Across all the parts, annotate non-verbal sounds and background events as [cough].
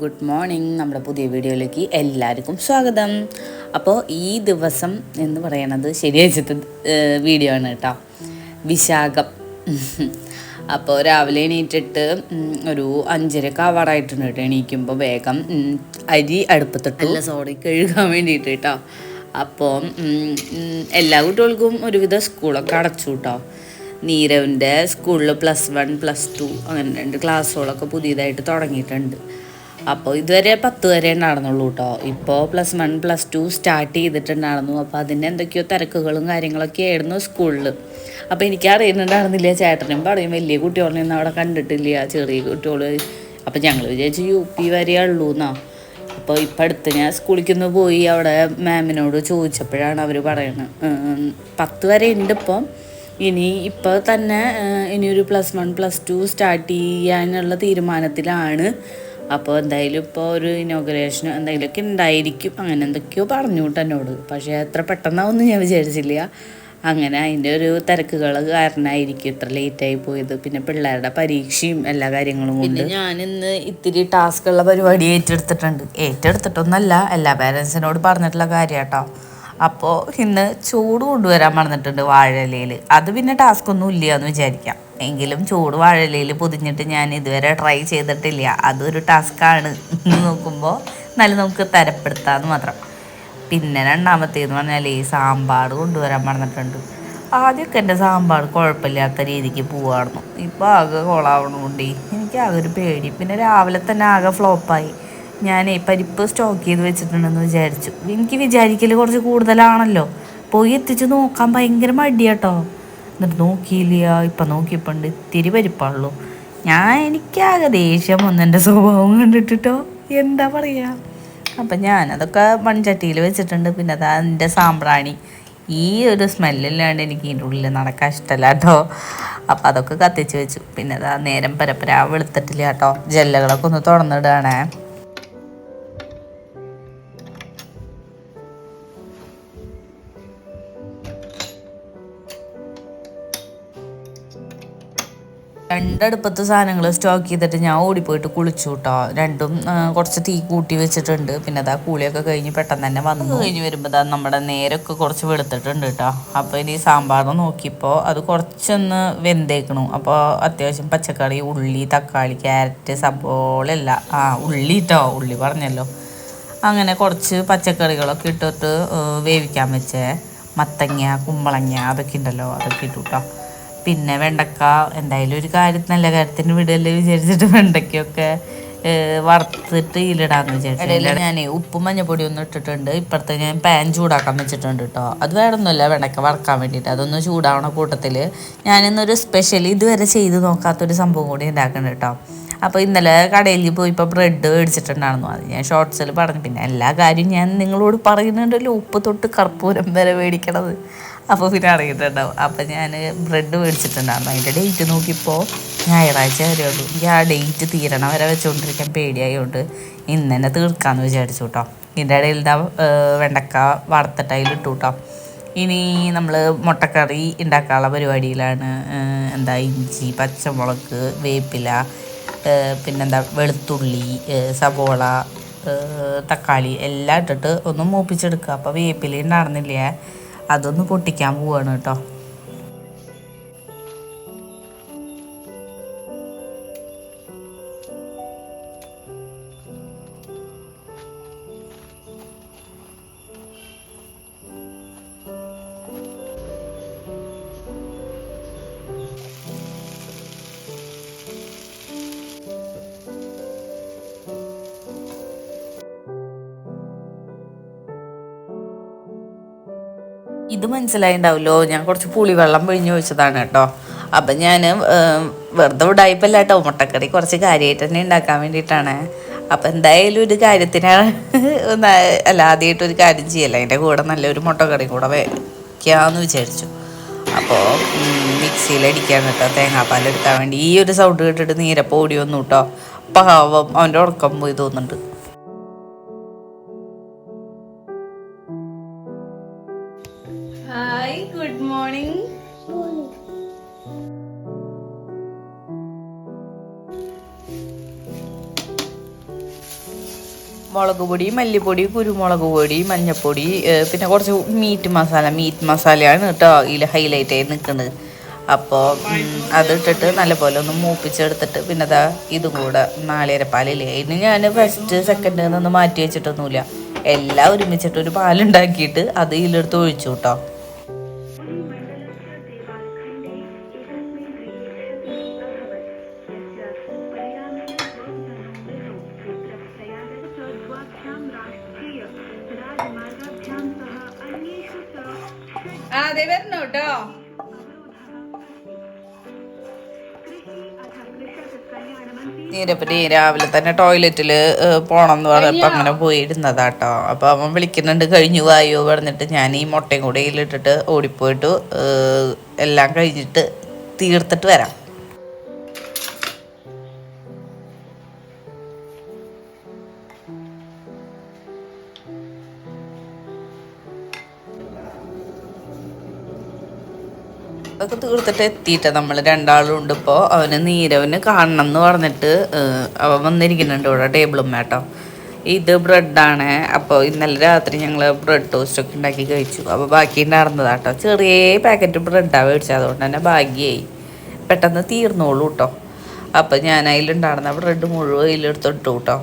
Good morning നമ്മുടെ പുതിയ വീഡിയോയിലേക്ക് എല്ലാവർക്കും സ്വാഗതം. അപ്പോൾ ഈ ദിവസം എന്ന് പറയണത് ശനിയാഴ്ചത്തെ വീഡിയോ ആണ് കേട്ടോ. വിശാഖം. അപ്പോൾ രാവിലെ എണീറ്റിട്ട് ഒരു അഞ്ചരക്ക് ആവാറായിട്ടുണ്ട് കേട്ടോ എണീക്കുമ്പോൾ വേഗം അരി അടുപ്പത്തിട്ട് നല്ല സോറി കഴുകാൻ വേണ്ടിയിട്ട് കേട്ടോ. അപ്പോൾ എല്ലാ കുട്ടികൾക്കും ഒരുവിധ സ്കൂളൊക്കെ അടച്ചു കേട്ടോ. നീരവിന്റെ സ്കൂളിൽ പ്ലസ് വൺ പ്ലസ് ടു അങ്ങനെ രണ്ട് ക്ലാസ്സുകളൊക്കെ പുതിയതായിട്ട് തുടങ്ങിയിട്ടുണ്ട്. അപ്പോൾ ഇതുവരെ പത്ത് വരെ ഉണ്ടായിരുന്നുള്ളൂ കേട്ടോ ഇപ്പോൾ plus one plus two start ചെയ്തിട്ടുണ്ടായിരുന്നു. അപ്പോൾ അതിന്റെ എന്തൊക്കെയോ തിരക്കുകളും കാര്യങ്ങളൊക്കെ ആയിരുന്നു സ്കൂളിൽ അപ്പോൾ എനിക്ക് അറിയുന്നുണ്ടായിരുന്നില്ല ചേട്ടനും പറയും വലിയ കുട്ടികളെയൊന്നും അവിടെ കണ്ടിട്ടില്ല ചെറിയ കുട്ടികൾ അപ്പോൾ ഞങ്ങൾ വിചാരിച്ചു യു പി വരെയേ ഉള്ളൂ എന്നാ അപ്പോൾ ഇപ്പം അടുത്ത് ഞാൻ സ്കൂളിലേക്ക് പോയി അവിടെ മാമിനോട് ചോദിച്ചപ്പോഴാണ് അവർ പറയുന്നത് പത്ത് വരെ ഉണ്ട് ഇപ്പം. ഇനി ഇപ്പോൾ തന്നെ ഇനിയൊരു plus one plus two start ചെയ്യാനുള്ള തീരുമാനത്തിലാണ്. അപ്പോൾ എന്തായാലും ഇപ്പോൾ ഒരു ഇനോഗ്രേഷനോ എന്തെങ്കിലുമൊക്കെ ഉണ്ടായിരിക്കും. അങ്ങനെ എന്തൊക്കെയോ പറഞ്ഞു എന്നോട്. പക്ഷേ എത്ര പെട്ടെന്നാവൊന്നും ഞാൻ വിചാരിച്ചില്ല. അങ്ങനെ അതിന്റെ ഒരു തിരക്കുകൾ കാരണമായിരിക്കും ഇത്ര ലേറ്റായി പോയത്. പിന്നെ പിള്ളേരുടെ പരീക്ഷയും എല്ലാ കാര്യങ്ങളും കൊണ്ട്. ഞാനിന്ന് ഇത്തിരി ടാസ്കുള്ള പരിപാടി ഏറ്റെടുത്തിട്ടുണ്ട്. ഏറ്റെടുത്തിട്ടൊന്നല്ല എല്ലാ പേരൻസിനോട് പറഞ്ഞിട്ടുള്ള കാര്യം കേട്ടോ അപ്പോൾ ഇന്ന് ചൂട് കൊണ്ടുവരാൻ പറഞ്ഞിട്ടുണ്ട് വാഴയിലയിൽ അത് പിന്നെ ടാസ്ക് ഒന്നും ഇല്ല എന്ന് വിചാരിക്കാം. എങ്കിലും ചൂട് വാഴലയിൽ പൊതിഞ്ഞിട്ട് ഞാൻ ഇതുവരെ ട്രൈ ചെയ്തിട്ടില്ല. അതൊരു ടാസ്ക്കാണ് നോക്കുമ്പോൾ നല്ല നമുക്ക് തരപ്പെടുത്താമെന്ന് മാത്രം. പിന്നെ രണ്ടാമത്തേന്ന് പറഞ്ഞാൽ ഈ സാമ്പാർ കൊണ്ടുവരാൻ പറഞ്ഞിട്ടുണ്ട്. ആദ്യമൊക്കെ എന്റെ സാമ്പാർ കുഴപ്പമില്ലാത്ത രീതിക്ക് പോവായിരുന്നു ഇപ്പോൾ ആകെ കൊളാവണമുണ്ടേ എനിക്ക് ആകെ ഒരു പേടി. പിന്നെ രാവിലെ തന്നെ ആകെ ഫ്ലോപ്പായി ഞാൻ പരിപ്പ് സ്റ്റോക്ക് ചെയ്ത് വെച്ചിട്ടുണ്ടെന്ന് വിചാരിച്ചു. എനിക്ക് വിചാരിക്കൽ കുറച്ച് കൂടുതലാണല്ലോ. പോയി എത്തിച്ച് നോക്കാൻ ഭയങ്കര മടിയാട്ടോ. എന്നിട്ട് നോക്കിയില്ല. ഇപ്പം നോക്കിയപ്പോണ്ട് ഇത്തിരി പരിപ്പാണല്ലോ ഞാൻ എനിക്കാകെ ദേഷ്യം വന്നു എന്റെ സ്വഭാവം കണ്ടിട്ടോ എന്താ പറയുക അപ്പം ഞാനതൊക്കെ മൺചട്ടിയിൽ വെച്ചിട്ടുണ്ട്. പിന്നെ അതാ എന്റെ സാമ്പ്രാണി. ഈ ഒരു സ്മെല്ലില്ലാണ്ട് എനിക്ക് ഇതിന്റെ ഉള്ളിൽ നടക്കാൻ ഇഷ്ടമല്ല കേട്ടോ. അപ്പം അതൊക്കെ കത്തിച്ച് വെച്ചു. പിന്നെ അതാ നേരം പരപ്പര വെളുത്തിട്ടില്ല കേട്ടോ. ജെല്ലുകളൊക്കെ ഒന്ന് തുറന്നിടുകയാണേ രണ്ടടുപ്പത്ത് സാധനങ്ങൾ സ്റ്റോക്ക് ചെയ്തിട്ട് ഞാൻ ഓടിപ്പോയിട്ട് കുളിച്ചു കേട്ടോ രണ്ടും കുറച്ച് തീ കൂട്ടി വെച്ചിട്ടുണ്ട്. പിന്നെ അതാ കൂളിയൊക്കെ കഴിഞ്ഞ് പെട്ടെന്ന് തന്നെ വന്നു. കഴിഞ്ഞ് വരുമ്പോൾ ദാ നമ്മുടെ നേരൊക്കെ കുറച്ച് വെളുത്തിട്ടുണ്ട് കേട്ടോ അപ്പോൾ ഇനി സാമ്പാർ നോക്കിയപ്പോൾ അത് കുറച്ചൊന്ന് വെന്തേക്കണു. അപ്പോൾ അത്യാവശ്യം പച്ചക്കറി ഉള്ളി തക്കാളി ക്യാരറ്റ് സബോളല്ല ആ ഉള്ളി കേട്ടോ ഉള്ളി പറഞ്ഞല്ലോ. അങ്ങനെ കുറച്ച് പച്ചക്കറികളൊക്കെ ഇട്ടിട്ട് വേവിക്കാൻ വെച്ചേ. മത്തങ്ങ കുമ്പളങ്ങ അതൊക്കെ ഉണ്ടല്ലോ അതൊക്കെ ഇട്ടു കേട്ടോ പിന്നെ വെണ്ടക്ക എന്തായാലും ഒരു കാര്യത്തിന് നല്ല കാര്യത്തിന് വിടല്ലേ വിചാരിച്ചിട്ട് വെണ്ടയ്ക്കൊക്കെ വറുത്തിട്ട് ഇതിലിടാന്ന് വിചാരിച്ചു. ഞാൻ ഉപ്പും മഞ്ഞപ്പൊടി ഒന്നും ഇട്ടിട്ടുണ്ട്. ഇപ്പഴത്തെ ഞാൻ പാൻ ചൂടാക്കാൻ വെച്ചിട്ടുണ്ട് കേട്ടോ അത് വേറൊന്നുമില്ല വെണ്ടക്ക വറക്കാൻ വേണ്ടിയിട്ട്. അതൊന്ന് ചൂടാവണ കൂട്ടത്തിൽ ഞാനിന്നൊരു സ്പെഷ്യൽ ഇതുവരെ ചെയ്ത് നോക്കാത്തൊരു സംഭവം കൂടി ഉണ്ടാക്കുന്നുണ്ട് കേട്ടോ അപ്പോൾ ഇന്നലെ കടയിൽ പോയി ഇപ്പോൾ ബ്രെഡ് മേടിച്ചിട്ടുണ്ടായിരുന്നു. അത് ഞാൻ ഷോർട്സിൽ പറഞ്ഞു. പിന്നെ എല്ലാ കാര്യവും ഞാൻ നിങ്ങളോട് പറയുന്നുണ്ടല്ലോ. ഉപ്പ് തൊട്ട് കർപ്പൂരം വരെ മേടിക്കണത്. അപ്പോൾ പിന്നെ അറിയിട്ടുണ്ടാവും അപ്പോൾ ഞാൻ ബ്രെഡ് മേടിച്ചിട്ടുണ്ടായിരുന്നു. അതിന്റെ ഡേറ്റ് നോക്കിയപ്പോൾ ഞായറാഴ്ച വരെയുള്ളൂ എനിക്ക് ആ ഡേറ്റ് തീരണ വരെ വെച്ചുകൊണ്ടിരിക്കാൻ പേടിയായതുകൊണ്ട് ഇന്ന് തന്നെ തീർക്കാമെന്ന് വിചാരിച്ചു കേട്ടോ ഇതിന്റെ ഇടയിൽ ഇതാ വെണ്ടക്ക വറുത്തിട്ട് അതിലിട്ടു കേട്ടോ ഇനി നമ്മൾ മുട്ടക്കറി ഉണ്ടാക്കാനുള്ള പരിപാടിയിലാണ് എന്താ ഇഞ്ചി പച്ചമുളക് വേപ്പില പിന്നെന്താ വെളുത്തുള്ളി സവോള തക്കാളി എല്ലാം ഇട്ടിട്ട് ഒന്ന് മൂപ്പിച്ചെടുക്കുക അപ്പോൾ വേപ്പില ഉണ്ടായിരുന്നില്ലേ അതൊന്ന് പൊട്ടിക്കാൻ പോവാണ് കേട്ടോ. ഇത് മനസ്സിലായിണ്ടാവുമല്ലോ ഞാൻ കുറച്ച് പുളിവെള്ളം പിഴിഞ്ഞ് ഒഴിച്ചതാണ് കേട്ടോ. അപ്പം ഞാൻ വെറുതെ ഉടായ്പല്ല കേട്ടോ മുട്ടക്കറി കുറച്ച് കാര്യമായിട്ട് തന്നെ ഉണ്ടാക്കാൻ വേണ്ടിയിട്ടാണ്. അപ്പം എന്തായാലും ഒരു കാര്യത്തിനാണ് അല്ല ആദ്യമായിട്ട് ഒരു കാര്യം ചെയ്യല്ല? അതിന്റെ കൂടെ നല്ലൊരു മുട്ടക്കറി കൂടെ വയ്ക്കാമെന്ന് വിചാരിച്ചു. അപ്പോൾ മിക്സിയിൽ അടിക്കാൻ കേട്ടോ. തേങ്ങാപ്പാൽ എടുക്കാൻ വേണ്ടി ഈ ഒരു സൗണ്ട് കേട്ടിട്ട് നീരപ്പം ഓടി വന്നു കേട്ടോ. പാവം അവന്റെ ഉറക്കം പോയി തോന്നുന്നുണ്ട്. മുളക് പൊടി മല്ലിപ്പൊടി കുരുമുളക് പൊടി മഞ്ഞൾപ്പൊടി പിന്നെ കുറച്ച് മീറ്റ് മസാല മീറ്റ് മസാലയാണ് കേട്ടോ ഇതിൽ ഹൈലൈറ്റ് ആയി നിൽക്കുന്നത് അപ്പോൾ അത് ഇട്ടിട്ട് നല്ലപോലെ ഒന്ന് മൂപ്പിച്ചെടുത്തിട്ട് പിന്നെ അതാ ഇതും കൂടെ നാളികേരപ്പാലില്ലേ? ഇതിന് ഞാൻ ഫസ്റ്റ് സെക്കൻഡ് നിന്ന് മാറ്റി വെച്ചിട്ടൊന്നുമില്ല. എല്ലാം ഒരുമിച്ചിട്ട് ഒരു പാലുണ്ടാക്കിയിട്ട് അത് ഇതിലെടുത്ത് ഒഴിച്ചു കേട്ടോ. നീരപ്പറ്റി രാവിലെ തന്നെ ടോയ്ലറ്റിൽ പോകണം എന്ന് പറഞ്ഞപ്പോ അങ്ങനെ പോയിരുന്നതാട്ടോ. അപ്പോൾ അവൻ വിളിക്കുന്നുണ്ട് കഴിഞ്ഞു വായോ? പറഞ്ഞിട്ട് ഞാൻ ഈ മുട്ടയും കൂടെ ഇതിലിട്ടിട്ട് ഓടിപ്പോയിട്ട് എല്ലാം കഴിഞ്ഞിട്ട് തീർത്തിട്ട് വരാം. തീർത്തിട്ട് എത്തിയിട്ട് നമ്മൾ രണ്ടാളും ഉണ്ട് ഇപ്പോൾ അവന് നീരവന് കാണണം എന്ന് പറഞ്ഞിട്ട് അവൻ വന്നിരിക്കുന്നുണ്ട് ഇവിടെ ടേബിളും കേട്ടോ. ഇത് ബ്രെഡാണ്. അപ്പോൾ ഇന്നലെ രാത്രി ഞങ്ങൾ ബ്രെഡ് ടോസ്റ്റ് ഒക്കെ ഉണ്ടാക്കി കഴിച്ചു. അപ്പോൾ ബാക്കി ഉണ്ടായിരുന്നതാട്ടോ ചെറിയ പാക്കറ്റ് ബ്രെഡാണ് മേടിച്ചത്. അതുകൊണ്ട് തന്നെ ഭാഗ്യമായി പെട്ടെന്ന് തീർന്നോളൂ കേട്ടോ. അപ്പോൾ ഞാൻ അതിലുണ്ടായിരുന്ന ബ്രെഡ് മുഴുവൻ അതിലെടുത്തിട്ടു കേട്ടോ.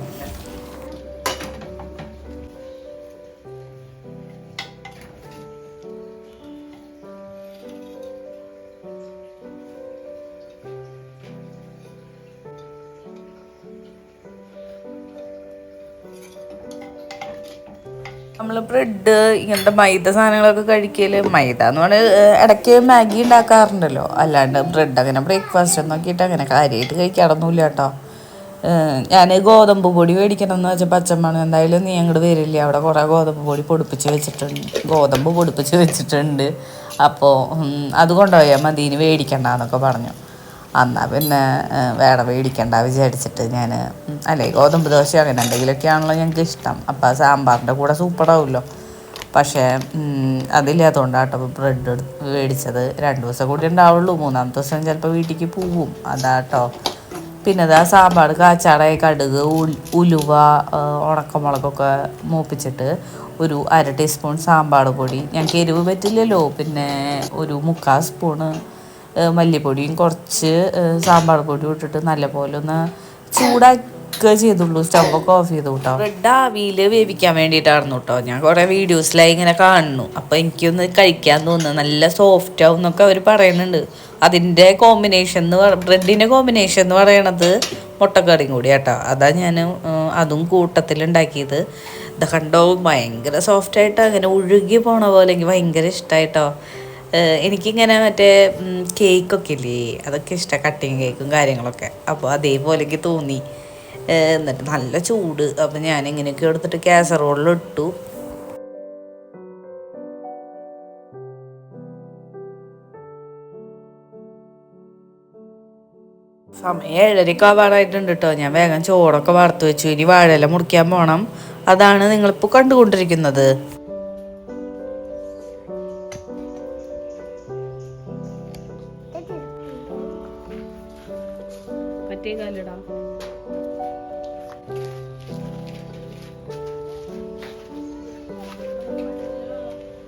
ബ്രെഡ് ഇങ്ങനത്തെ മൈദ സാധനങ്ങളൊക്കെ കഴിക്കൽ. മൈദ എന്ന് പറഞ്ഞാൽ ഇടയ്ക്ക് മാഗി ഉണ്ടാക്കാറുണ്ടല്ലോ. അല്ലാണ്ട് ബ്രെഡ് അങ്ങനെ ബ്രേക്ക്ഫാസ്റ്റ് നോക്കിയിട്ട് അങ്ങനെ കാര്യമായിട്ട് കഴിക്കാറൊന്നുമില്ല കേട്ടോ. ഞാൻ ഗോതമ്പ് പൊടി മേടിക്കണം എന്ന് വെച്ചപ്പോൾ പച്ചമാണ് എന്തായാലും നീ അങ്ങോട്ട് വരില്ല. അവിടെ കുറേ ഗോതമ്പ് പൊടി പൊടിപ്പിച്ച് വെച്ചിട്ടുണ്ട്. ഗോതമ്പ് പൊടിപ്പിച്ച് വെച്ചിട്ടുണ്ട്. അപ്പോൾ അത് കൊണ്ടുപോയാൽ മതി. ഇനി മേടിക്കണ്ട എന്നൊക്കെ പറഞ്ഞു. എന്നാ പിന്നെ വേറെ മേടിക്കണ്ട വിചാരിച്ചിട്ട് ഞാൻ അല്ലേ ഗോതമ്പ് ദോശ അങ്ങനെ എന്തെങ്കിലുമൊക്കെയാണല്ലോ ഞങ്ങൾക്ക് ഇഷ്ടം. അപ്പോൾ സാമ്പാറിന്റെ കൂടെ സൂപ്പറാവുമല്ലോ പക്ഷേ അതില്ലാത്തതുകൊണ്ടാട്ടോ ബ്രെഡ് മേടിച്ചത് രണ്ട് ദിവസം കൂടി ഉണ്ടാവുള്ളൂ. മൂന്നാമത്തെ ദിവസം ചിലപ്പോൾ വീട്ടിലേക്ക് പോവും. അതാട്ടോ. പിന്നെ അതാ സാമ്പാർ കാച്ചാറായി കടുക് ഉലുവ ആ, ഉണക്കമുളകൊക്കെ മൂപ്പിച്ചിട്ട് ഒരു അര ടീസ്പൂൺ സാമ്പാർ പൊടി. ഞങ്ങൾക്ക് എരിവ് പറ്റില്ലല്ലോ. പിന്നെ ഒരു മുക്കാൽ സ്പൂണ് മല്ലിപ്പൊടിയും കുറച്ച് സാമ്പാർ പൊടിയും ഇട്ടിട്ട് നല്ലപോലെ ഒന്ന് ചൂടാക്കുക ചെയ്തുള്ളൂ. സ്റ്റൗവൊക്കെ ഓഫ് ചെയ്തു കേട്ടോ ബ്രെഡ് ആവിയിൽ വേവിക്കാൻ വേണ്ടിയിട്ടായിരുന്നു കേട്ടോ ഞാൻ കുറേ വീഡിയോസിലായി ഇങ്ങനെ കാണുന്നു. അപ്പോൾ എനിക്കൊന്ന് കഴിക്കാൻ തോന്നുന്നു. നല്ല സോഫ്റ്റ് ആവും എന്നൊക്കെ അവർ പറയുന്നുണ്ട്. അതിന്റെ കോമ്പിനേഷൻ എന്ന് പറ ബ്രെഡിന്റെ കോമ്പിനേഷൻ എന്ന് പറയണത് മുട്ടക്കറിയും കൂടി കേട്ടോ അതാ ഞാൻ അതും കൂട്ടത്തിലുണ്ടാക്കിയത്. ഇത് കണ്ടോ ഭയങ്കര സോഫ്റ്റായിട്ട് അങ്ങനെ ഒഴുകി പോണ പോലെ എനിക്ക് ഭയങ്കര ഇഷ്ടമായിട്ടോ എനിക്കിങ്ങനെ മറ്റേ കേക്കൊക്കെ ഇല്ലേ അതൊക്കെ ഇഷ്ടമാണ് കട്ടിങ് കേക്കും കാര്യങ്ങളൊക്കെ. അപ്പോൾ അതേപോലെ തോന്നി. എന്നിട്ട് നല്ല ചൂട്. അപ്പോൾ ഞാൻ ഇങ്ങനെയൊക്കെ എടുത്തിട്ട് കാസറോളിൽ ഇട്ടു സമയം ഏഴരയ്ക്ക് ആവാറായിട്ടുണ്ട് കേട്ടോ ഞാൻ വേഗം ചോറൊക്കെ വറുത്ത് വെച്ചു. ഇനി വാഴയില മുറിക്കാൻ പോണം. അതാണ് നിങ്ങളിപ്പോൾ കണ്ടുകൊണ്ടിരിക്കുന്നത്. മറ്റേ കാലിടാം.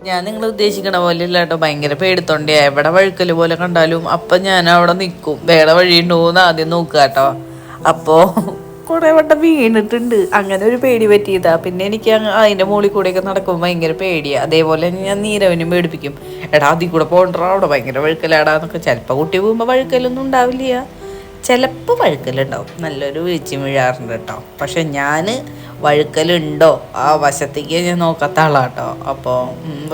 ഞാൻ നിങ്ങൾ ഉദ്ദേശിക്കണ പോലെ ഇല്ല കേട്ടോ. ഭയങ്കര പേടിത്തൊണ്ടിയാ. എവിടെ വഴുക്കൽ പോലെ കണ്ടാലും അപ്പൊ ഞാൻ അവിടെ നിൽക്കും വേറെ വഴിയുണ്ടോന്ന് ആദ്യം നോക്കുക കേട്ടോ. അപ്പോ കുറെ വട്ടം വീണിട്ടുണ്ട്. അങ്ങനെ ഒരു പേടി പറ്റിയതാ. പിന്നെ എനിക്ക് അതിന്റെ മുകളിൽ കൂടെയൊക്കെ നടക്കുമ്പോൾ ഭയങ്കര പേടിയാ. അതേപോലെ ഞാൻ നീരവനും പേടിപ്പിക്കും. എടാ അതിൽ കൂടെ പോകണ്ടാ അവിടെ ഭയങ്കര വഴുക്കലാടാന്നൊക്കെ ചിലപ്പോൾ കുട്ടി പോകുമ്പോൾ വഴുക്കലൊന്നും ഉണ്ടാവില്ല. ചിലപ്പോൾ വഴുക്കലുണ്ടാവും. നല്ലൊരു വീഴ്ച വീഴാറുണ്ട് കേട്ടോ. പക്ഷെ ഞാൻ വഴുക്കലുണ്ടോ? ആ വശത്തേക്ക് ഞാൻ നോക്കാത്ത ആളാട്ടോ. അപ്പോൾ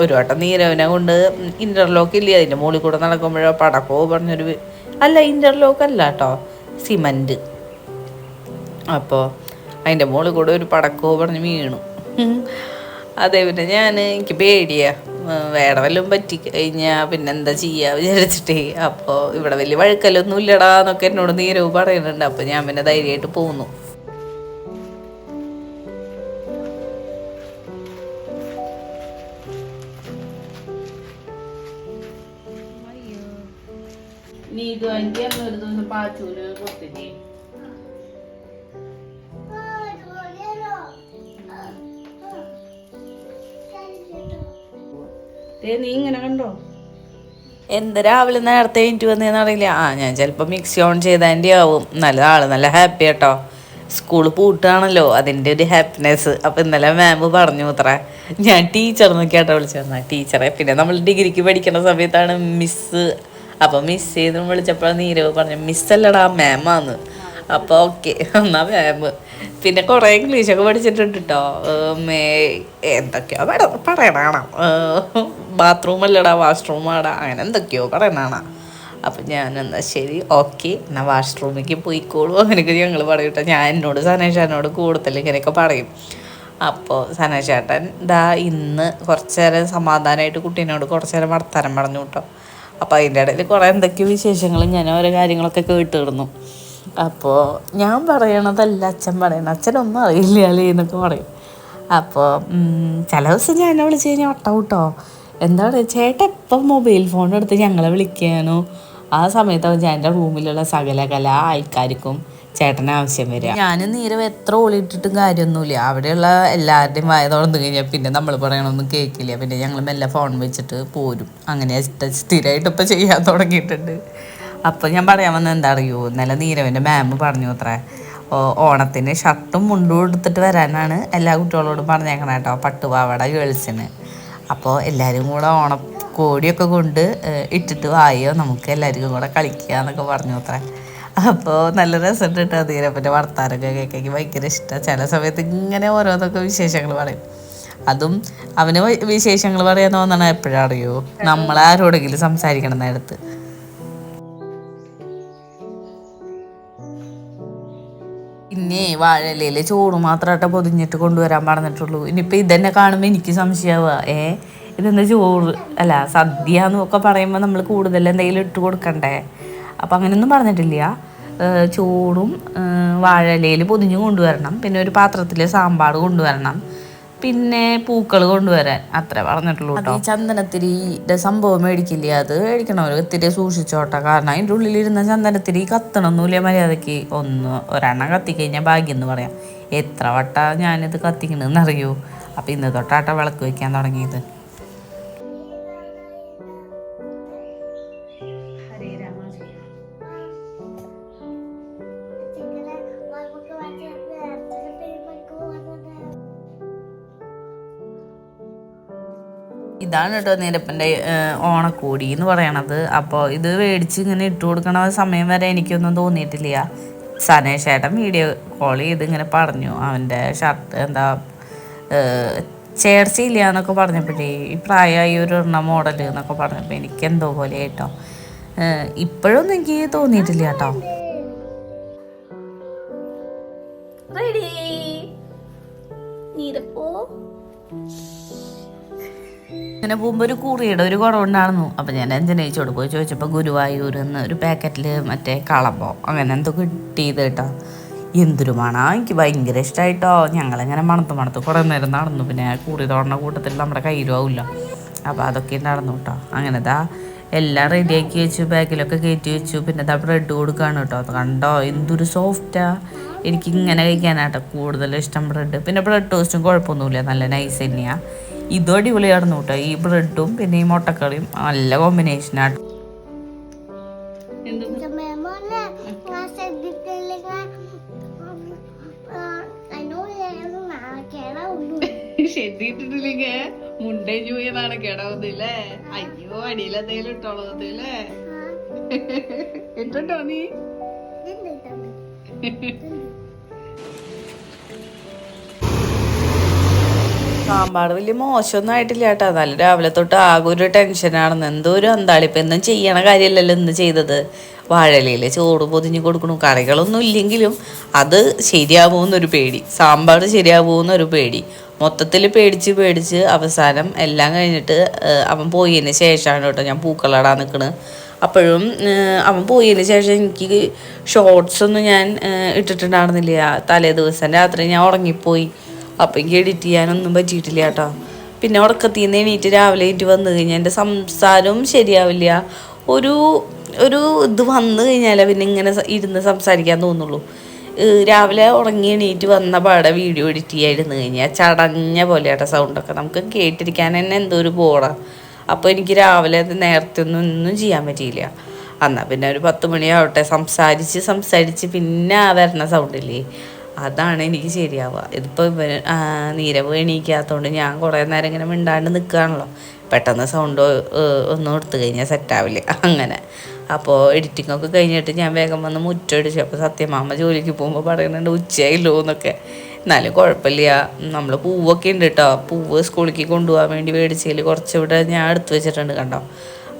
ഒരു വട്ടം നീരവിനെ കൊണ്ട് ഇന്റർലോക്ക് ഇല്ല? അതിന്റെ മുകളിൽ കൂടെ നടക്കുമ്പോഴോ പടക്കോ പറഞ്ഞൊരു അല്ല ഇന്റർലോക്ക് അല്ല കേട്ടോ. സിമന്റ് അപ്പോൾ അതിന്റെ മുകളിൽ കൂടെ ഒരു പടക്കോ പറഞ്ഞ് വീണു. അതേപോലെ പിന്നെ ഞാൻ എനിക്ക് പേടിയാ. ഉം, വേറെ വല്ലതും പറ്റി കഴിഞ്ഞാൽ പിന്നെ എന്താ ചെയ്യുക വിചാരിച്ചിട്ടേ. അപ്പോൾ ഇവിടെ വലിയ വഴുക്കലൊന്നും ഇല്ലടാ എന്നൊക്കെ എന്നോട് നീരവ് പറയുന്നുണ്ട്. അപ്പോൾ ഞാൻ പിന്നെ ധൈര്യമായിട്ട് പോകുന്നു നീതു ഇത് എനിക്ക് ഒരു ദിവസം പാച്ചൂര് കൊടുത്തിട്ടേ ദേ നീ ഇങ്ങനെ കണ്ടോ? എന്ത് രാവിലെ നേരത്തെ എനിക്ക് വന്നതെന്ന് അറിയില്ല. ആ ഞാൻ ചിലപ്പോൾ മിക്സി ഓൺ ചെയ്തതിന്റെ ആവും നല്ല ആൾ നല്ല ഹാപ്പി കേട്ടോ സ്കൂൾ പൂട്ടാണല്ലോ അതിന്റെ ഒരു ഹാപ്പിനെസ് അപ്പം ഇന്നലെ മാം പറഞ്ഞു അത്ര ഞാൻ ടീച്ചർ നോക്കിയാട്ടോ വിളിച്ചിരുന്ന ടീച്ചറെ പിന്നെ നമ്മൾ ഡിഗ്രിക്ക് പഠിക്കുന്ന സമയത്താണ് മിസ്സ് അപ്പം മിസ് ചെയ്ത് വിളിച്ചപ്പോഴാണ് നീരവ് പറഞ്ഞു മിസ്സല്ലടാ മാമാന്ന് അപ്പോൾ ഓക്കെ എന്നാ മാം പിന്നെ കുറേ ഇംഗ്ലീഷൊക്കെ പഠിച്ചിട്ടുണ്ട് കേട്ടോ എന്തൊക്കെയോ പറ പറയണ ബാത്റൂം അല്ലടാ വാഷ്റൂം ആടാ അങ്ങനെ എന്തൊക്കെയോ പറയണാണ്. അപ്പം ഞാൻ എന്നാ ശരി ഓക്കെ എന്നാൽ വാഷ്റൂമിലേക്ക് പോയിക്കോളൂ. അങ്ങനെയൊക്കെ ഞങ്ങൾ പറയും കേട്ടോ ഞാൻ എന്നോട് സനേഷാനോട് കൂടുതൽ ഇങ്ങനെയൊക്കെ പറയും. അപ്പോൾ സനേഷേട്ടൻ ദാ ഇന്ന് കുറച്ച് നേരം സമാധാനമായിട്ട് കുട്ടീനോട് കുറച്ച് നേരം വർത്തമാനം പറഞ്ഞു കേട്ടോ അപ്പോൾ അതിന്റെ ഇടയിൽ കുറേ എന്തൊക്കെയോ വിശേഷങ്ങളും ഞാൻ ഓരോ കാര്യങ്ങളൊക്കെ കേട്ടിരുന്നു അപ്പോൾ ഞാൻ പറയണതല്ല അച്ഛൻ പറയണം അച്ഛനൊന്നും അറിയില്ല അല്ലേ എന്നൊക്കെ പറയും. അപ്പോൾ ചില ദിവസം ഞാൻ എന്നെ വിളിച്ച് കഴിഞ്ഞാൽ ഒട്ടൗട്ടോ എന്താ പറയുക ചേട്ടൻ എപ്പം മൊബൈൽ ഫോൺ എടുത്ത് ഞങ്ങളെ വിളിക്കാനോ? ആ സമയത്താണ് ഞാൻ എന്റെ റൂമിലുള്ള സകല കല ആൾക്കാർക്കും ചേട്ടന് ആവശ്യം വരിക. ഞാൻ നീരവ് എത്ര ഓളിയിട്ടിട്ടും കാര്യമൊന്നുമില്ല. അവിടെയുള്ള എല്ലാവരുടെയും വായ തുറന്നു കഴിഞ്ഞാൽ പിന്നെ നമ്മൾ പറയണമൊന്നും കേൾക്കില്ല പിന്നെ ഞങ്ങൾ മെല്ലെ ഫോൺ വെച്ചിട്ട് പോരും. അങ്ങനെ സ്ഥിരമായിട്ട് ഇപ്പം ചെയ്യാൻ തുടങ്ങിയിട്ടുണ്ട്. അപ്പോൾ ഞാൻ പറയാൻ വന്നത് എന്താ അറിയോ ഇന്നലെ നീരവിന്റെ മാം പറഞ്ഞു അത്രേ. ഓണത്തിന് ഷർട്ടും മുണ്ടും എടുത്തിട്ട് വരാനാണ് എല്ലാ കുട്ടികളോടും പറഞ്ഞേക്കണം കേട്ടോ പട്ടുപാവട ഗേൾസിന്. അപ്പോൾ എല്ലാവരും കൂടെ ഓണ കോടിയൊക്കെ കൊണ്ട് ഇട്ടിട്ട് വായോ നമുക്ക് എല്ലാവർക്കും കൂടെ കളിക്കുക എന്നൊക്കെ പറഞ്ഞു അത്രേ. അപ്പോൾ നല്ല രസമുണ്ട് കേട്ടോ നീരപ്പന്റെ വർത്താനൊക്കെ കേൾക്കാൻ. ഭയങ്കര ഇഷ്ടമാണ് ചില സമയത്ത് ഇങ്ങനെ ഓരോന്നൊക്കെ വിശേഷങ്ങൾ പറയും. അതും അവന് വിശേഷങ്ങൾ പറയാൻ തോന്നണ എപ്പോഴാ അറിയോ നമ്മളാരോടെങ്കിലും സംസാരിക്കണം നേരത്ത്. പിന്നെ വാഴയിലയിൽ ചോറ് മാത്രമായിട്ട് പൊതിഞ്ഞിട്ട് കൊണ്ടുവരാൻ പറഞ്ഞിട്ടുള്ളൂ. ഇനിയിപ്പോൾ ഇതന്നെ കാണുമ്പോൾ എനിക്ക് സംശയമാവുക ഏ? ഇതെന്താ ചോറ് അല്ല സദ്യ എന്നൊക്കെ പറയുമ്പോൾ നമ്മൾ കൂടുതൽ എന്തെങ്കിലും ഇട്ട് കൊടുക്കണ്ടേ? അപ്പം അങ്ങനെയൊന്നും പറഞ്ഞിട്ടില്ല. ചോറും വാഴയിലയിൽ പൊതിഞ്ഞ് കൊണ്ടുവരണം. പിന്നെ ഒരു പാത്രത്തിൽ സാമ്പാർ കൊണ്ടുവരണം. പിന്നെ പൂക്കൾ കൊണ്ടുവരാൻ അത്ര പറഞ്ഞിട്ടുള്ളൂ കേട്ടോ ചന്ദനത്തിരിയുടെ സംഭവം മേടിക്കില്ല? അത് മേടിക്കണം ഇത്തിരി സൂക്ഷിച്ചോട്ടെ. കാരണം അതിന്റെ ഉള്ളിലിരുന്ന ചന്ദനത്തിരി കത്തണമൊന്നുമില്ല മര്യാദയ്ക്ക്. ഒന്ന് ഒരെണ്ണം കത്തിക്കഴിഞ്ഞാൽ ഭാഗ്യം എന്ന് പറയാം. എത്ര വട്ട ഞാനിത് കത്തിക്കണമെന്ന് അറിയൂ അപ്പം ഇന്ന് തൊട്ടാട്ട വിളക്ക് വയ്ക്കാൻ തുടങ്ങിയത്. ഇതാണ് കേട്ടോ നീരപ്പന്റെ ഓണക്കോടി എന്ന് പറയണത്. അപ്പോൾ ഇത് മേടിച്ച് ഇങ്ങനെ ഇട്ട് കൊടുക്കണ സമയം വരെ എനിക്കൊന്നും തോന്നിയിട്ടില്ല. സനേഷ് ചേട്ടൻ വീഡിയോ കോൾ ചെയ്ത് ഇങ്ങനെ പറഞ്ഞു. അവന്റെ ഷർട്ട് എന്താ ചേർച്ചയില്ല എന്നൊക്കെ പറഞ്ഞപ്പോഴേ ഈ പ്രായമായി ഒരു എണ്ണ മോഡൽ എന്നൊക്കെ പറഞ്ഞപ്പോൾ എനിക്ക് എന്തോ പോലെ കേട്ടോ. ഇപ്പോഴൊന്നും എനിക്ക് തോന്നിയിട്ടില്ല കേട്ടോ. റെഡി നീരപ്പോ ഇങ്ങനെ പോകുമ്പോൾ ഒരു കൂറിയുടെ ഒരു കുറവുണ്ടായിരുന്നു. അപ്പം ഞാൻ അഞ്ജനയിച്ചോട് പോയി ചോദിച്ചപ്പോൾ ഗുരുവായൂർ നിന്ന് ഒരു പാക്കറ്റിൽ മറ്റേ കളമ്പോ അങ്ങനെ എന്തോ കിട്ടിയത് കേട്ടോ. എന്തൊരു മണ. എനിക്ക് ഭയങ്കര ഇഷ്ടമായിട്ടോ ഞങ്ങളിങ്ങനെ മണത്ത് മണത്ത് കുറേ നേരം നടന്നു. പിന്നെ കൂറി തോടണ കൂട്ടത്തിൽ നമ്മുടെ കയ്യിലാവില്ല അപ്പോൾ അതൊക്കെ നടന്നു കേട്ടോ. അങ്ങനെ ദാ എല്ലാം റെഡിയാക്കി വെച്ചു. ബാഗിലൊക്കെ കയറ്റി വെച്ചു. പിന്നെ ദാ ബ്രെഡ് കൊടുക്കുകയാണ് കേട്ടോ. അത് കണ്ടോ? എന്തൊരു സോഫ്റ്റാ എനിക്ക് ഇങ്ങനെ കഴിക്കാനാട്ടോ കൂടുതൽ ഇഷ്ടം ബ്രെഡ് പിന്നെ ബ്രെഡ് ടോസ്റ്റും കുഴപ്പമൊന്നുമില്ല. നല്ല നൈസ് തന്നെയാണ് ഇതും അടിപൊളിയായിരുന്നു കേട്ടോ. ഈ ബ്രെഡും പിന്നെ ഈ മുട്ടക്കറിയും നല്ല കോമ്പിനേഷനാണ് ആണ്. nasa detail nga. Ano yan na, kaya ശരിട്ടിട്ടില്ലെങ്കിൽ മുണ്ടേ ചൂയെന്നാണ് കിടവുന്നില്ലേ അയ്യോ അടിയിലെന്തെങ്കിലും ഇട്ടോളത്തില്ലേ ഇട്ടോ നീ? [laughs] സാമ്പാർ വലിയ മോശമൊന്നും ആയിട്ടില്ല കേട്ടോ. നല്ല രാവിലെ തൊട്ട് ആകെ ഒരു ടെൻഷനാണെന്ന് എന്തോ ഒരു അന്താളി ഇപ്പം എന്നും ചെയ്യണ കാര്യമല്ലല്ലോ ഇന്ന് ചെയ്തത്. വാഴലയിൽ ചോറ് പൊതിഞ്ഞ് കൊടുക്കണു. കറികളൊന്നും ഇല്ലെങ്കിലും അത് ശരിയാവുമെന്നൊരു പേടി. സാമ്പാർ ശരിയാവുമെന്നൊരു പേടി. മൊത്തത്തിൽ പേടിച്ച് പേടിച്ച് അവസാനം എല്ലാം കഴിഞ്ഞിട്ട് അവൻ പോയതിന് ശേഷമാണ് കേട്ടോ ഞാൻ പൂക്കളടാൻ നിൽക്കണത് അപ്പോഴും അവൻ പോയതിന് ശേഷം എനിക്ക് ഷോർട്സ് ഒന്നും ഞാൻ ഇട്ടിട്ടുണ്ടായിരുന്നില്ല. തലേ ദിവസം രാത്രി ഞാൻ ഉറങ്ങിപ്പോയി. അപ്പം എനിക്ക് എഡിറ്റ് ചെയ്യാനൊന്നും പറ്റിയിട്ടില്ല കേട്ടോ. പിന്നെ ഉറക്കത്തിൽ നിന്ന് എണീറ്റ് രാവിലെ എണീറ്റ് വന്നു കഴിഞ്ഞാൽ എന്റെ സംസാരവും ശരിയാവില്ല. ഒരു ഒരു ഇത് വന്നു കഴിഞ്ഞാൽ പിന്നെ ഇങ്ങനെ ഇരുന്ന് സംസാരിക്കാൻ തോന്നുള്ളൂ. രാവിലെ ഉറങ്ങി എണീറ്റ് വന്ന പാടെ വീഡിയോ എഡിറ്റ് ചെയ്യാതിരുന്ന് കഴിഞ്ഞാൽ ചടഞ്ഞ പോലെ പോലെയാട്ടോ സൗണ്ടൊക്കെ നമുക്ക് കേട്ടിരിക്കാൻ തന്നെ എന്തോ ഒരു ബോറാണ് അപ്പോൾ എനിക്ക് രാവിലെ നേരത്തെ ഒന്നും ഒന്നും ചെയ്യാൻ പറ്റിയില്ല. എന്നാൽ പിന്നെ ഒരു പത്ത് മണിയാവട്ടെ. സംസാരിച്ച് സംസാരിച്ച് പിന്നെ വരണ സൗണ്ടില്ലേ അതാണ് എനിക്ക് ശരിയാവുക. ഇതിപ്പോൾ ഇവൻ ആ, നീരവ് എണീക്കാത്തതുകൊണ്ട് ഞാൻ കുറേ നേരം ഇങ്ങനെ മിണ്ടാണ്ട് നിൽക്കുകയാണല്ലോ പെട്ടെന്ന് സൗണ്ട് ഒന്നും എടുത്തു കഴിഞ്ഞാൽ സെറ്റാവില്ല അങ്ങനെ. അപ്പോൾ എഡിറ്റിംഗ് ഒക്കെ കഴിഞ്ഞിട്ട് ഞാൻ വേഗം വന്ന് മുറ്റടിച്ചു. അപ്പോൾ സത്യമാമ ജോലിക്ക് പോകുമ്പോൾ പറയുന്നുണ്ട് ഉച്ചയായില്ലോ എന്നൊക്കെ. എന്നാലും കുഴപ്പമില്ല നമ്മൾ പൂവൊക്കെ ഉണ്ട് കേട്ടോ പൂവ് സ്കൂളിലേക്ക് കൊണ്ടുപോകാൻ വേണ്ടി മേടിച്ചതിൽ കുറച്ചിവിടെ ഞാൻ എടുത്തു വെച്ചിട്ടുണ്ട് കണ്ടോ.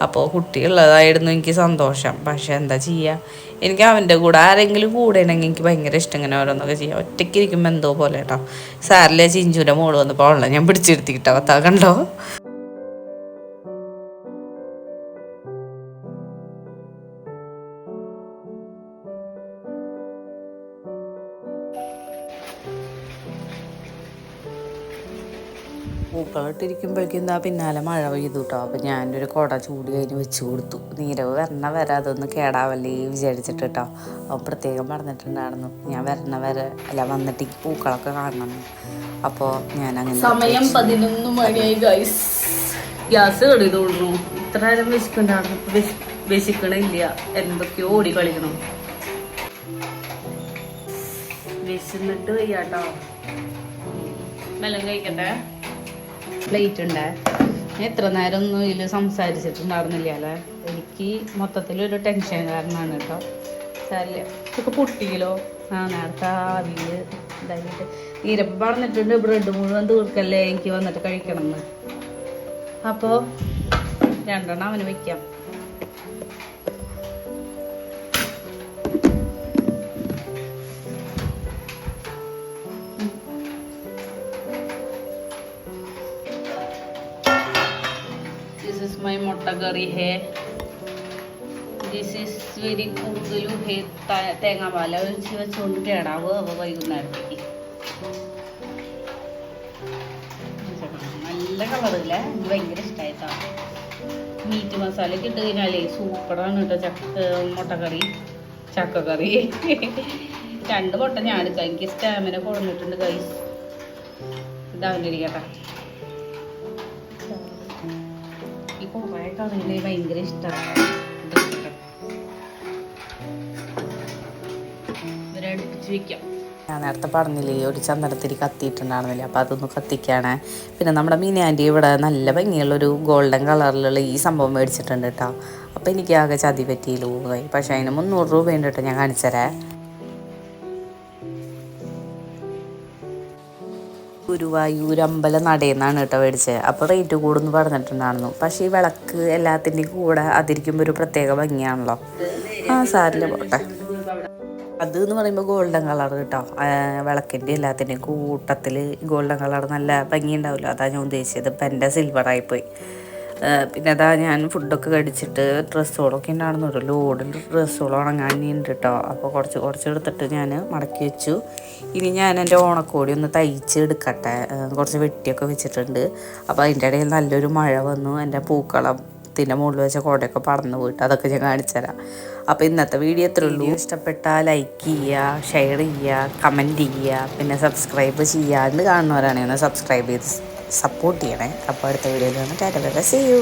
അപ്പോൾ കുട്ടിയുള്ളതായിരുന്നു എനിക്ക് സന്തോഷം. പക്ഷേ എന്താ ചെയ്യുക എനിക്ക് അവന്റെ കൂടെ ആരെങ്കിലും കൂടെ ഉണ്ടെങ്കിൽ എനിക്ക് ഭയങ്കര ഇഷ്ടം ഇങ്ങനെ ഓരോന്നൊക്കെ ചെയ്യാം. ഒറ്റയ്ക്ക് ഇരിക്കുമ്പോൾ എന്തോ പോലെ കേട്ടോ. സാറിലെ ചിഞ്ചുവിന്റെ മോൾ വന്നപ്പോൾ അവളെ ഞാൻ പിടിച്ചിരുത്തി പത്താ കണ്ടോ? പൂക്കളിട്ടിരിക്കുമ്പോഴേക്കും എന്താ പിന്നാലെ മഴ പെയ്തു കേട്ടോ അപ്പം ഞാനൊരു കുട ചൂടി അതിന് വെച്ച് കൊടുത്തു. നീരവ് വരണ വരെ അതൊന്ന് കേടാവല്ലേ വിചാരിച്ചിട്ട് കേട്ടോ അവൻ പ്രത്യേകം പറഞ്ഞിട്ടുണ്ടായിരുന്നു. ഞാൻ വരണ വരെ അല്ല വന്നിട്ട് ഈ പൂക്കളൊക്കെ കാണണം. അപ്പോൾ ഞാൻ അങ്ങനെ സമയം പതിനൊന്ന് മണിയായി ഗൈസ് ഗ്യാസ് കളിതോളൂ ഇത്ര നേരം വിശക്കുണ്ടായിരുന്നു വിശക്കണില്ല. എന്തൊക്കെയോ ഓടി കളിക്കണം വിശന്നിട്ട് വയ്യാട്ടോ. വെല്ലം കഴിക്കട്ടെ? പ്ലേറ്റ് ഉണ്ട്. എത്ര നേരം ഒന്നും ഇതിൽ സംസാരിച്ചിട്ടുണ്ടായിരുന്നില്ല അല്ലേ എനിക്ക് മൊത്തത്തിലൊരു ടെൻഷൻ കാരണമാണ് കേട്ടോ. സാരില്ല ഇതൊക്കെ പൊട്ടിയല്ലോ ആ നേരത്തെ ആവിയിൽ ഇതായിട്ട് ഈരപ്പം പറഞ്ഞിട്ടുണ്ട് ബ്രെഡ് മുഴുവൻ തീർക്കല്ലേ എനിക്ക് വന്നിട്ട് കഴിക്കണം എന്ന് അപ്പോൾ രണ്ടെണ്ണം അവന് വെക്കാം. This is my mutta curry hey. This is very കൂടുതലും ഹേ ത- തേങ്ങാപ്പാല ഒഴിച്ച് വെച്ചുകൊണ്ട് കേടാവ് അവ വൈകുന്നേരത്തേക്ക്. നല്ല കളറില്ല എനിക്ക് ഭയങ്കര ഇഷ്ടമായിട്ടാ മീറ്റ് മസാല ഒക്കെ ഇട്ട് കഴിഞ്ഞാലേ സൂപ്പറാണ് കേട്ടോ ചക്ക മുട്ടക്കറി ചക്കക്കറി രണ്ട് മുട്ട ഞാൻ എടുക്കാം. എനിക്ക് സ്റ്റാമിന കുറഞ്ഞിട്ടുണ്ട് കൈ ഇതാവുന്നിരിക്കട്ടെ ഈ കറിയിൽ ഭയങ്കര ഇഷ്ടമാണ് ഞാൻ നേരത്തെ പറഞ്ഞില്ലേ ഒരു ചന്ദനത്തിരി കത്തിയിട്ടുണ്ടായിരുന്നില്ല അപ്പോൾ അതൊന്ന് കത്തിക്കാണ്. പിന്നെ നമ്മുടെ മീനാന്റെ ഇവിടെ നല്ല ഭംഗിയുള്ളൊരു ഗോൾഡൻ കളറിലുള്ള ഈ സംഭവം മേടിച്ചിട്ടുണ്ട് കേട്ടോ. അപ്പോൾ എനിക്ക് ആകെ ചതി പറ്റിയില്ല പക്ഷേ അതിന് മുന്നൂറ് രൂപയുണ്ട് കേട്ടോ ഞാൻ കാണിച്ചുതരാം. ഗുരുവായൂർ അമ്പല നടയെന്നാണ് കേട്ടോ മേടിച്ചത് അപ്പോൾ റേറ്റ് കൂടുന്ന് പറഞ്ഞിട്ടുണ്ടായിരുന്നു. പക്ഷേ ഈ വിളക്ക് എല്ലാത്തിന്റെയും കൂടെ അതിരിക്കുമ്പോൾ ഒരു പ്രത്യേക ഭംഗിയാണല്ലോ. ആ സാരില്ല പോട്ടെ. അത് എന്ന് പറയുമ്പോൾ ഗോൾഡൻ കളർ കേട്ടോ. വിളക്കിന്റെ എല്ലാത്തിന്റെയും കൂട്ടത്തിൽ ഗോൾഡൻ കളർ നല്ല ഭംഗി ഉണ്ടാവില്ല അതാണ് ഞാൻ ഉദ്ദേശിച്ചത്. ഇപ്പം എന്റെ സിൽവറായിപ്പോയി പിന്നെ അതാ ഞാൻ ഫുഡൊക്കെ കടിച്ചിട്ട് ഡ്രസ്സുകളൊക്കെ ഉണ്ടായിരുന്നു ഒരു ലോഡിൽ ഡ്രസ്സുകൾ ഉണങ്ങാനുണ്ട് കേട്ടോ അപ്പോൾ കുറച്ച് കുറച്ച് എടുത്തിട്ട് ഞാൻ മടക്കി വെച്ചു. ഇനി ഞാൻ എന്റെ ഓണക്കോടി ഒന്ന് തയ്ച്ച് എടുക്കട്ടെ. കുറച്ച് വെട്ടിയൊക്കെ വെച്ചിട്ടുണ്ട്. അപ്പോൾ അതിന്റെ ഇടയിൽ നല്ലൊരു മഴ വന്നു. എന്റെ പൂക്കളം ത്തിന്റെ മുകളിൽ വെച്ച കോടയൊക്കെ പറന്നു പോയിട്ട് അതൊക്കെ ഞാൻ കാണിച്ചു തരാം. അപ്പോൾ ഇന്നത്തെ വീഡിയോ എത്ര ഉള്ളൂ. ഇഷ്ടപ്പെട്ടാൽ ലൈക്ക് ചെയ്യുക ഷെയർ ചെയ്യുക കമന്റ് ചെയ്യുക പിന്നെ സബ്സ്ക്രൈബ് ചെയ്യാണ്ട് കാണുന്നവരാണെങ്കിൽ ഒന്ന് സബ്സ്ക്രൈബ് ചെയ്ത് സപ്പോർട്ട് ചെയ്യണേ. അപ്പോൾ അടുത്ത വീഡിയോയിൽ വന്നിട്ട് ടാറ്റ സീ യു